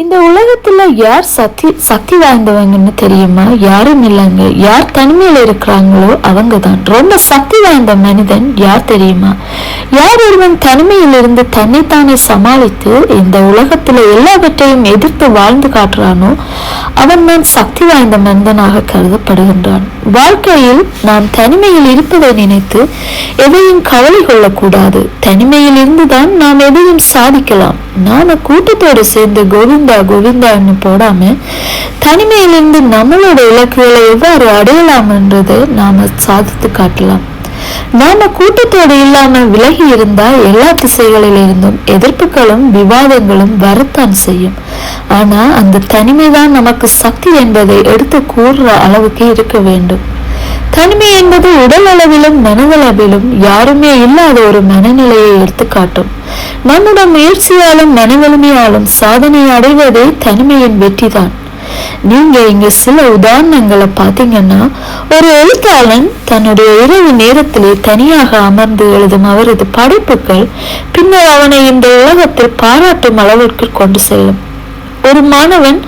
இந்த உலகத்துல யார் சக்தி சக்தி வாய்ந்தவங்கன்னு தெரியுமா? யாரும் இல்லைங்க. யார் தனிமையில இருக்கிறாங்களோ அவங்க தான் ரொம்ப சக்தி வாய்ந்த மனிதன் யார் தெரியுமா? யார் ஒருவன் தனிமையிலிருந்து தன்னைத்தானே சமாளித்து இந்த உலகத்துல எல்லாவற்றையும் எதிர்த்து வாழ்ந்து காட்டுறானோ அவன் தான் சக்தி வாய்ந்த மனிதனாக கருதப்படுகின்றான். வாழ்க்கையில் நாம் தனிமையில் இருப்பதை நினைத்து எதையும் கவலை கொள்ளக்கூடாது. தனிமையில் இருந்துதான் நாம் எதையும் சாதிக்கலாம். நாம கூட்டத்தோடு சேர்ந்து கோவிந்தா கோவிந்தான்னு போடாம தனிமையிலிருந்து நம்மளோட இலக்குகளை எவ்வாறு அடையலாம்ன்றதை நாம சாதித்து காட்டலாம். நாம கூட்டத்தோடு இல்லாம விலகி இருந்தா எல்லா திசைகளில் இருந்தும் எதிர்ப்புகளும் விவாதங்களும் வரத்தான் செய்யும். ஆனா அந்த தனிமைதான் நமக்கு சக்தி என்பதை எடுத்து கூறுற அளவுக்கு இருக்க வேண்டும். தனிமை என்பது உடல் அளவிலும் மனதளவிலும் யாருமே இல்லாத ஒரு மனநிலையை எடுத்துக்காட்டும். நம்முடைய முயற்சியாலும் மனவலிமையாலும் சாதனை அடைவதே தனிமையின் வெற்றிதான். நீங்க இங்க சில உதாரணங்களை பார்த்தீங்கன்னா ஒரு எழுத்தாளன் தன்னுடைய இரவு நேரத்திலே தனியாக அமர்ந்து எழுதும் அவரது படைப்புகள் பின்னர் அவனை இந்த உலகத்தில் பாராட்டும் அளவிற்கு கொண்டு செல்லும். ஒரு மாணவன்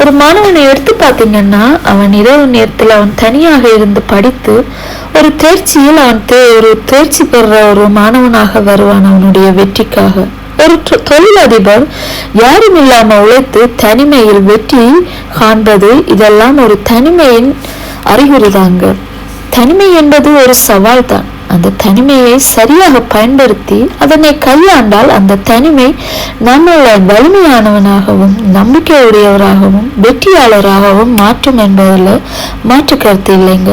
ஒரு மாணவனை எடுத்து பார்த்தீங்கன்னா அவன் இரவு நேரத்தில் அவன் தனியாக இருந்து படித்து ஒரு தேர்ச்சியில் அவன் தே ஒரு தேர்ச்சி பெற ஒரு மாணவனாக வருவான் அவனுடைய வெற்றிக்காக. ஒரு தொ- தொழிலதிபர் யாரும் இல்லாம உழைத்து தனிமையில் வெற்றி காண்பது இதெல்லாம் ஒரு தனிமையின் அறிகுறிதாங்க. தனிமை என்பது ஒரு சவால் தான் அந்த தனிமையை சரியாக பயன்படுத்தி அதனை கையாண்டால் அந்த தனிமை நம்மளை வலிமையானவனாகவும் நம்பிக்கையுடையவராகவும் வெற்றியாளராகவும் மாற்றும் என்பதில் மாற்று கருத்து இல்லைங்க.